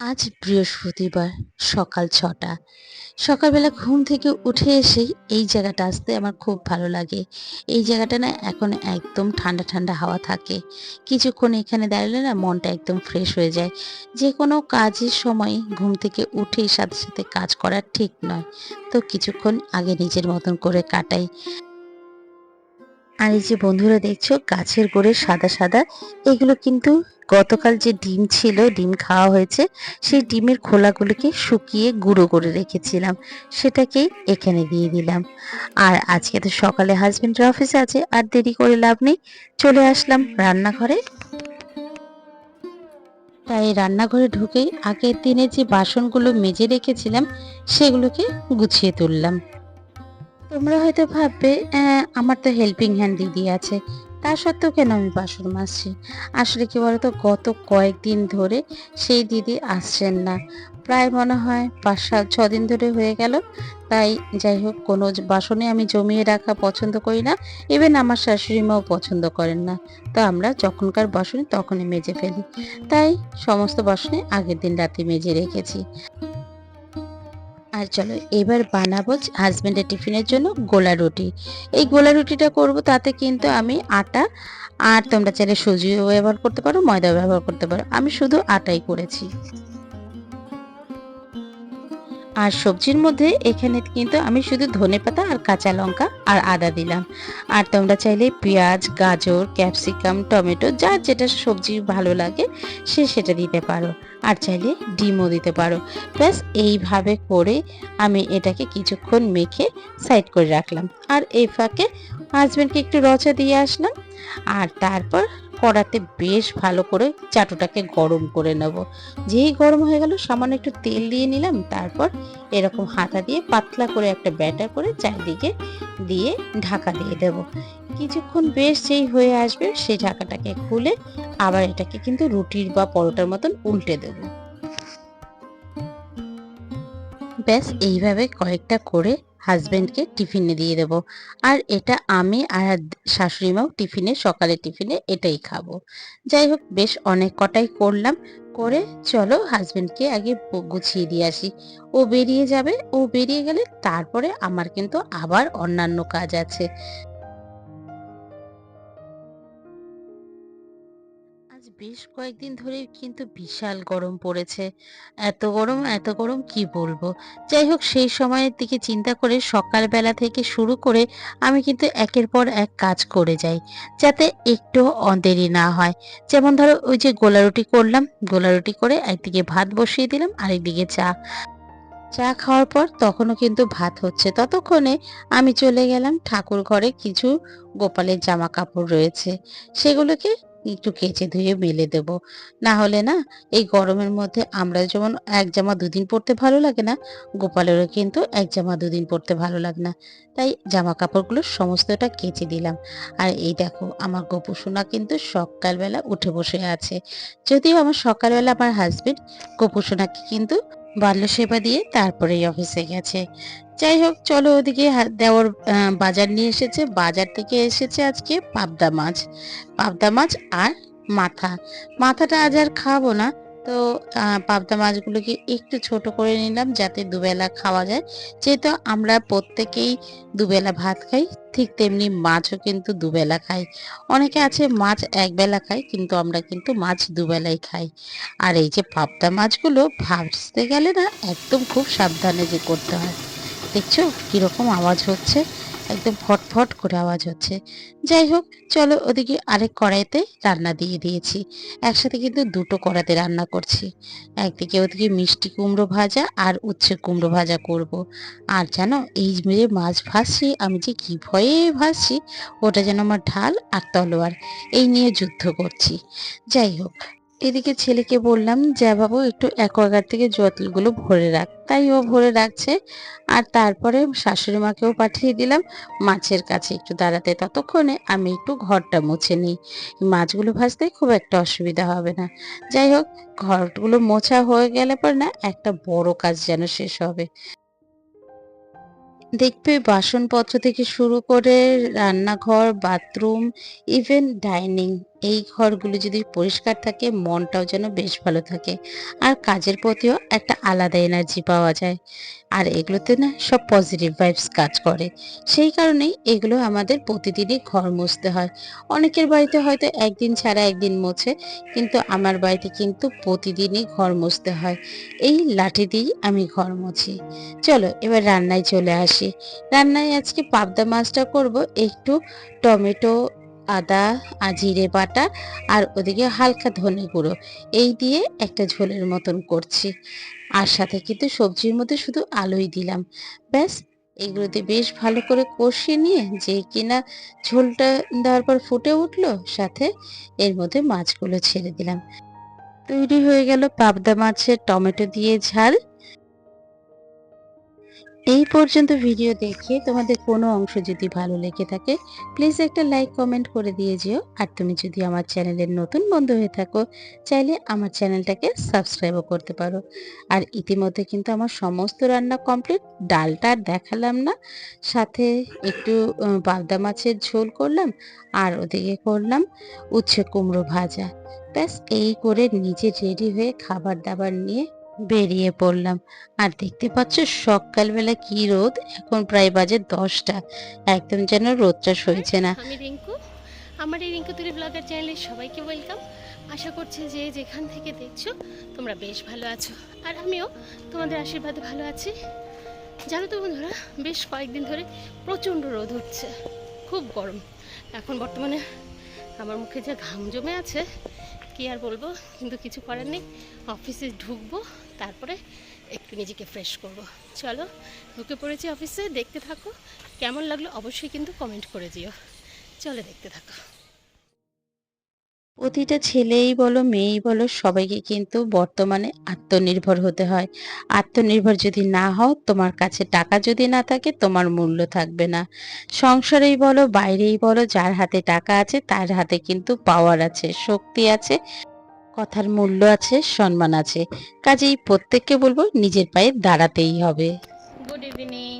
আজ বৃহস্পতিবার, সকাল ছটা। সকালবেলা ঘুম থেকে উঠে এসেই এই জায়গাটা আসতে আমার খুব ভালো লাগে। এই জায়গাটা না এখন একদম ঠান্ডা ঠান্ডা হাওয়া থাকে। কিছুক্ষণ এখানে দাঁড়ালে না মনটা একদম ফ্রেশ হয়ে যায়। যে কোনো কাজের সময় ঘুম থেকে উঠেই সাথে সাথে কাজ করা ঠিক নয়। তো কিছুক্ষণ আগে নিজের মতন করে কাটাই। আর এই যে বন্ধুরা দেখছ, গাছের গোড়ে সাদা সাদা, এগুলো কিন্তু গতকাল যে ডিম ছিল, ডিম খাওয়া হয়েছে, সেই ডিমের খোলাগুলোকে শুকিয়ে গুঁড়ো করে রেখেছিলাম। সেটাকেই এখানে দিয়ে দিলাম। আর আজকে তো সকালে হাজবেন্ডের অফিসে আছে, আর দেরি করে লাভ নেই। চলে আসলাম রান্নাঘরে। তাই রান্নাঘরে ঢুকেই আগের দিনে যে বাসনগুলো মেজে রেখেছিলাম, সেগুলোকে গুছিয়ে তুললাম। তোমরা হয়তো ভাববে আমার তো হেল্পিং হ্যান্ড দিদি আছে। তা সত্ত্বেও কেন আমি বাসন মাজছি আসলে কি বলতো, গত কয়েকদিন ধরে সেই দিদি আসছেন না। প্রায় মনে হয় পাঁচ সাত, ছ দিন ধরে হয়ে গেল। তাই যাই হোক, কোনো বাসনে আমি জমিয়ে রাখা পছন্দ করি না। ইভেন আমার শাশুড়ি মাও পছন্দ করেন না। তো আমরা যখনকার বাসনে তখনই মেজে ফেলি। তাই সমস্ত বাসনে আগের দিন রাতে মেজে রেখেছি। আর চলো এবার বানাবো হাজব্যান্ডের টিফিনের জন্য গোলা রুটি। এই গোলা রুটিটা করব, তাতে কিন্তু আমি আটা আর তোমরা চাইলে সুজিও ব্যবহার করতে পারো ময়দা ব্যবহার করতে পারো। আমি শুধু আটাই করেছি। আর সবজির মধ্যে এখানে কিন্তু আমি শুধু ধনেপাতা আর কাঁচা লঙ্কা আর আদা দিলাম। আর তোমরা চাইলে পেঁয়াজ, গাজর, ক্যাপসিকাম, টমেটো যার যেটা সবজি ভালো লাগে সে সেটা দিতে পারো। আর চাইলে ডিমও দিতে পারো। ব্যাস, এইভাবে করে আমি এটাকে কিছুক্ষণ মেখে সাইড করে রাখলাম। আর এই ফাঁকে হাজব্যান্ডকে একটু রচা দিয়ে আসলাম। আর তারপর কড়াতে বেশ ভালো করে চাটুটাকে গরম করে নেব। যেই গরম হয়ে গেল, সামান্য একটু তেল দিয়ে নিলাম, তারপর এরকম হাতা দিয়ে পাতলা করে একটা ব্যাটার করে চারিদিকে দিয়ে ঢাকা দিয়ে দেব। কিছুক্ষণ বেশ যেই হয়ে আসবে, সেই ঢাকাটাকে খুলে আবার এটাকে কিন্তু রুটির বা পরোটার মতন উল্টে দেবো। ব্যাস, এইভাবে কয়েকটা করে হাজবেন্ডকে টিফিনে দিয়ে দেবো। আর এটা আমি আর শাশুড়িমাও টিফিনে, সকালে টিফিনে এটাই খাব। যাই হোক, বেশ অনেক কটাই করলাম। করে চলো হাজব্যান্ডকে আগে গুছিয়ে দিয়ে আসি। ও বেরিয়ে যাবে। ও বেরিয়ে গেলে তারপরে আমার কিন্তু আবার অন্যান্য কাজ আছে। বেশ কয়েকদিন ধরে কিন্তু বিশাল গরম পড়েছে। এত গরম এত গরম কি বলব? যাই হোক, সেই সময়ের দিকে চিন্তা করে সকালবেলা থেকে শুরু করে আমি কিন্তু একের পর এক কাজ করে যাই, যাতে একটু দেরি না হয়। যেমন ধরো, ওই যে গোলা রুটি করলাম গোলা রুটি করে একদিকে ভাত বসিয়ে দিলাম, আরেকদিকে চা। চা খাওয়ার পর তখনও কিন্তু ভাত হচ্ছে। ততক্ষণে আমি চলে গেলাম ঠাকুর ঘরে কিছু গোপালের জামা কাপড় রয়েছে। সেগুলোকে একটু কেচে ধুয়ে মেলে দেব। না হলে না, এই গরমের মধ্যে আমরা যেমন এক জামা দুদিন পরতে ভালো লাগে না, গোপালেরও কিন্তু এক জামা দুদিন পরতে ভালো লাগে না। তাই জামা কাপড়গুলো সমস্তটা কেচে দিলাম। আর এই দেখো, আমার গোপু সোনা কিন্তু সকালবেলা উঠে বসে আছে। যদিও আমার সকালবেলা আমার হাজবেন্ড গোপু সোনাকে কিন্তু বাল্য সেবা দিয়ে তারপরেই অফিসে গেছে। যাই হোক, চলো ওদিকে দেওয়ার বাজার নিয়ে এসেছে। বাজার থেকে এসেছে আজকে পাবদা মাছ। পাবদা মাছ আর মাথা। মাথাটা আজ আর খাব না। তো পাবদা মাছগুলোকে একটু ছোট করে নিলাম যাতে দুবেলা খাওয়া যায়। যেহেতু আমরা প্রত্যেকেই দুবেলা ভাত খাই, ঠিক তেমনি মাছও কিন্তু দুবেলা খাই। অনেকে আছে মাছ একবেলা খায়, কিন্তু আমরা কিন্তু মাছ দুবেলাই খাই। আর এই যে পাবদা মাছগুলো ভাজতে গেলে না একদম খুব সাবধানে যে করতে হয়। দেখছ কীরকম আওয়াজ হচ্ছে? একদম ফটফট করে আওয়াজ হচ্ছে। যাই হোক, চলো ওদিকে আরেক কড়াইতে রান্না দিয়ে দিয়েছি। একসাথে কিন্তু দুটো কড়াতে রান্না করছি। একদিকে ওদিকে মিষ্টি কুমড়ো ভাজা আর উচ্ছে কুমড়ো ভাজা করব। আর জানো, এই যে মাছ ভাসছি আমি যে কি ভয়ে ভাজছি, ওটা যেন আমার ঢাল আর তলোয়ার, এই নিয়ে যুদ্ধ করছি। যাই হোক এদিকে ছেলেকে বললাম, যা বাবু, একটু অ্যাকোয়াগার্ড থেকে জলগুলো ভরে রাখ। তাই ও ভরে রাখছে। আর তারপরে শাশুড়ি মাকেও পাঠিয়ে দিলাম, মাছের কাছে একটু দাঁড়াতে ততক্ষণে আমি একটু ঘরটা মুছে নিই। মাছগুলো ভাজতে খুব একটা অসুবিধা হবে না। যাই হোক, ঘরগুলো মোছা হয়ে গেলে পর না, একটা বড় কাজ যেন শেষ হবে। দেখবে বাসনপত্র থেকে শুরু করে রান্নাঘর, বাথরুম ইভেন ডাইনিং এই ঘরগুলো যদি পরিষ্কার থাকে, মনটাও যেন বেশ ভালো থাকে। আর কাজের প্রতিও একটা আলাদা এনার্জি পাওয়া যায়। আর এগুলোতে না সব পজিটিভ ভাইবস কাজ করে। সেই কারণেই এগুলো আমাদের প্রতিদিনই ঘর মুছতে হয়। অনেকের বাড়িতে হয়তো একদিন ছাড়া একদিন মোছে, কিন্তু আমার বাড়িতে কিন্তু প্রতিদিনই ঘর মুছতে হয়। এই লাঠি দিয়েই আমি ঘর মুছি। চলো, এবার রান্নায় চলে আসি। রান্নায় আজকে পাবদা মাছটা করব। একটু টমেটো আদা আর জিরে বাটা আর ওদিকে হালকা ধনে গুঁড়ো। এই দিয়ে একটা ঝোলের মতন করছি। আর সাথে কিন্তু সবজির মধ্যে শুধু আলুই দিলাম। ব্যাস, এগুলোতে বেশ ভালো করে কষিয়ে নিয়ে যে কিনা ঝোলটা দেওয়ার পর ফুটে উঠল, সাথে এর মধ্যে মাছগুলো ছেড়ে দিলাম। তৈরি হয়ে গেল পাবদা মাছের টমেটো দিয়ে ঝাল। এই পর্যন্ত ভিডিও দেখে তোমাদের কোনো অংশ যদি ভালো লেগে থাকে প্লিজ একটা লাইক কমেন্ট করে দিয়ে যেও। আর তুমি যদি আমার চ্যানেলের নতুন বন্ধু হয়ে থাকো, চাইলে আমার চ্যানেলটাকে সাবস্ক্রাইবও করতে পারো। আর ইতিমধ্যে কিন্তু আমার সমস্ত রান্না কমপ্লিট ডালটা দেখালাম না। সাথে একটু পাবদা মাছের ঝোল করলাম, আর ওদিকে করলাম উচ্ছে কুমড়ো ভাজা। ব্যাস, এই করে নিজে রেডি হয়ে খাবার দাবার নিয়ে বেরিয়ে পড়লাম। আর দেখতে পাচ্ছ সকালবেলা কি রোদ? এখন প্রায় বাজে দশটা। একদম যেন রোদটা সইছে না। আমি রিঙ্কু। আমার এই রিঙ্কু তুলি ব্লগার চ্যানেলে সবাইকে ওয়েলকাম। আশা করছি যে যেখান থেকে দেখছ, তোমরা বেশ ভালো আছো। আর আমিও তোমাদের আশীর্বাদে ভালো আছি। জানো তো বন্ধুরা, বেশ কয়েকদিন ধরে প্রচণ্ড রোদ হচ্ছে। খুব গরম। এখন বর্তমানে আমার মুখে যা ঘাম জমে আছে কি আর বলব? কিন্তু কিছু করার নেই। অফিসে ঢুকবো, তারপরে একটু নিজেকে ফ্রেশ করব। চলো, ঢুকে পড়েছি অফিসে, দেখতে থাকো। কেমন লাগল অবশ্যই কিন্তু কমেন্ট করে দিও। চলো দেখতে থাকো। প্রতিটা ছেলেই বলো, মেয়েই বলো, সবাইকে কিন্তু বর্তমানে আত্মনির্ভর হতে হয়। আত্মনির্ভর যদি না হও, তোমার কাছে টাকা যদি না থাকে, তোমার মূল্য থাকবে না। সংসারেই বলো, বাইরেই বলো, যার হাতে টাকা আছে, তার হাতে কিন্তু পাওয়ার আছে, শক্তি আছে, কথার মূল্য আছে, সম্মান আছে। কাজেই প্রত্যেককে বলব, নিজের পায়ে দাঁড়াতেই হবে। গুড ইভিনিং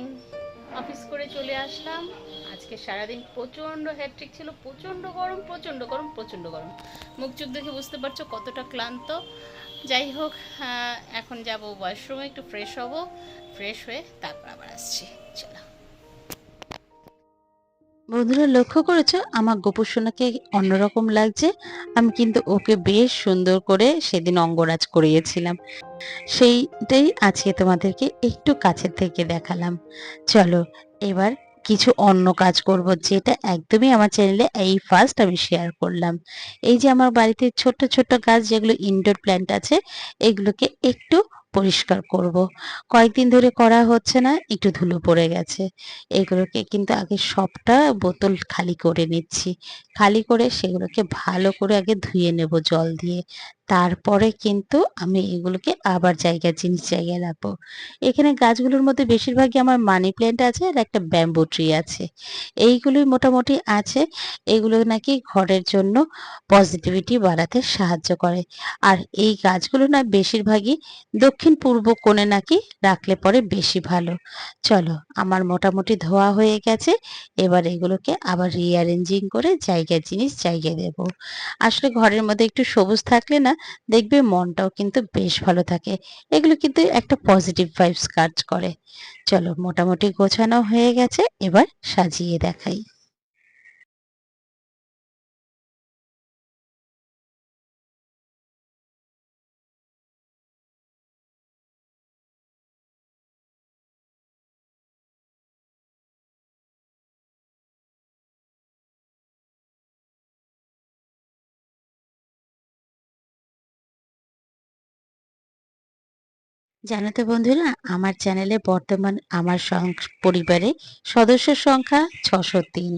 সারাদিন প্রচণ্ড হ্যাট্রিক ছিল, প্রচণ্ড গরম প্রচণ্ড গরম প্রচণ্ড গরম। মুখ চোখ দেখে বুঝতে পারছ কতটা ক্লান্ত। যাই হোক এখন যাব ওয়াশরুমে একটু ফ্রেশ হব ফ্রেশ হয়ে তারপর আবার আসছি, চলো। বন্ধুরা, লক্ষ্য করেছ? আমার গোপুসোনাকে অন্যরকম লাগছে। আমি কিন্তু ওকে বেশ সুন্দর করে সেদিন অঙ্গরাজ করিয়েছিলাম। সেইটাই আজকে তোমাদেরকে একটু কাছের থেকে দেখালাম। চলো, এবার কিছু অন্য কাজ করব, যেটা একদমই আমার চ্যানেলে এই ফার্স্ট আমি শেয়ার করলাম। এই যে আমার বাড়িতে ছোট্ট ছোট্ট গাছ যেগুলো ইনডোর প্ল্যান্ট আছে, এগুলোকে একটু পরিষ্কার করব। কয়েকদিন ধরে করা হচ্ছে না, একটু ধুলো পড়ে গেছে। এগুলোকে কিন্তু আগে সবটা বোতল খালি করে নিচ্ছি। খালি করে সেগুলোকে ভালো করে আগে ধুয়ে নেব জল দিয়ে। তারপরে কিন্তু আমি এগুলোকে আবার জায়গায়, জিনিস জায়গায় রাখব। এখানে গাছগুলোর মধ্যে বেশিরভাগই আমার মানি প্ল্যান্ট আছে আর একটা ব্যাম্বু ট্রি আছে। এইগুলোই মোটামুটি আছে। এগুলো নাকি ঘরের জন্য পজিটিভিটি বাড়াতে সাহায্য করে। আর এই গাছগুলো না বেশিরভাগই দক্ষিণ পূর্ব কোণে নাকি রাখলে পরে বেশি ভালো। চলো, আমার মোটামুটি ধোয়া হয়ে গেছে। এবার এগুলোকে আবার রিঅ্যারেঞ্জিং করে জায়গায়, জিনিস জায়গায় দেব। আসলে ঘরের মধ্যে একটু সবুজ থাকলে না দেখবে মনটাও কিন্তু বেশ ভালো থাকে। এগুলো কিন্তু একটা পজিটিভ ভাইবস কাজ করে। চলো মোটামুটি গোছানো হয়ে গেছে, এবার সাজিয়ে দেখাই। জানো তো বন্ধুরা, আমার চ্যানেলে বর্তমান আমার পরিবারে সদস্য সংখ্যা ছশো তিন।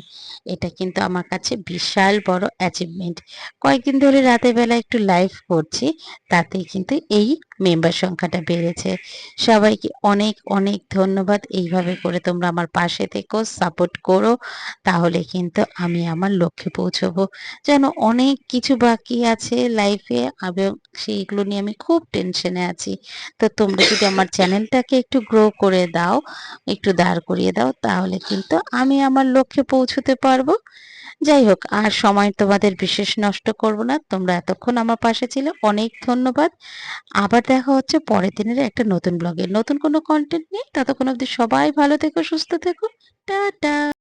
এটা কিন্তু আমার কাছে বিশাল বড় অ্যাচিভমেন্ট কয়েকদিন ধরে রাতের বেলা একটু লাইভ করছি তাতে কিন্তু এই মেম্বার সংখ্যাটা বেড়েছে। সবাইকে অনেক অনেক ধন্যবাদ। এইভাবে করে তোমরা আমার পাশে থেকো, সাপোর্ট করো। তাহলে কিন্তু আমি আমার লক্ষ্যে পৌঁছবো। যেন অনেক কিছু বাকি আছে লাইফে সেইগুলো নিয়ে আমি খুব টেনশনে আছি। তো তোমরা যদি আমার চ্যানেলটাকে একটু গ্রো করে দাও, একটু দাঁড় করিয়ে দাও, তাহলে কিন্তু আমি আমার লক্ষ্যে পৌঁছতে পারব। যাই হোক আর সময় তোমাদের বিশেষ নষ্ট করব না। তোমরা এতক্ষণ আমার পাশে ছিলে। অনেক ধন্যবাদ। আবার দেখা হচ্ছে পরের দিনের একটা নতুন ব্লগে নতুন কোনো কন্টেন্ট নিয়ে। ততক্ষণ অব্দি সবাই ভালো থেকো, সুস্থ থেকো। টাটা!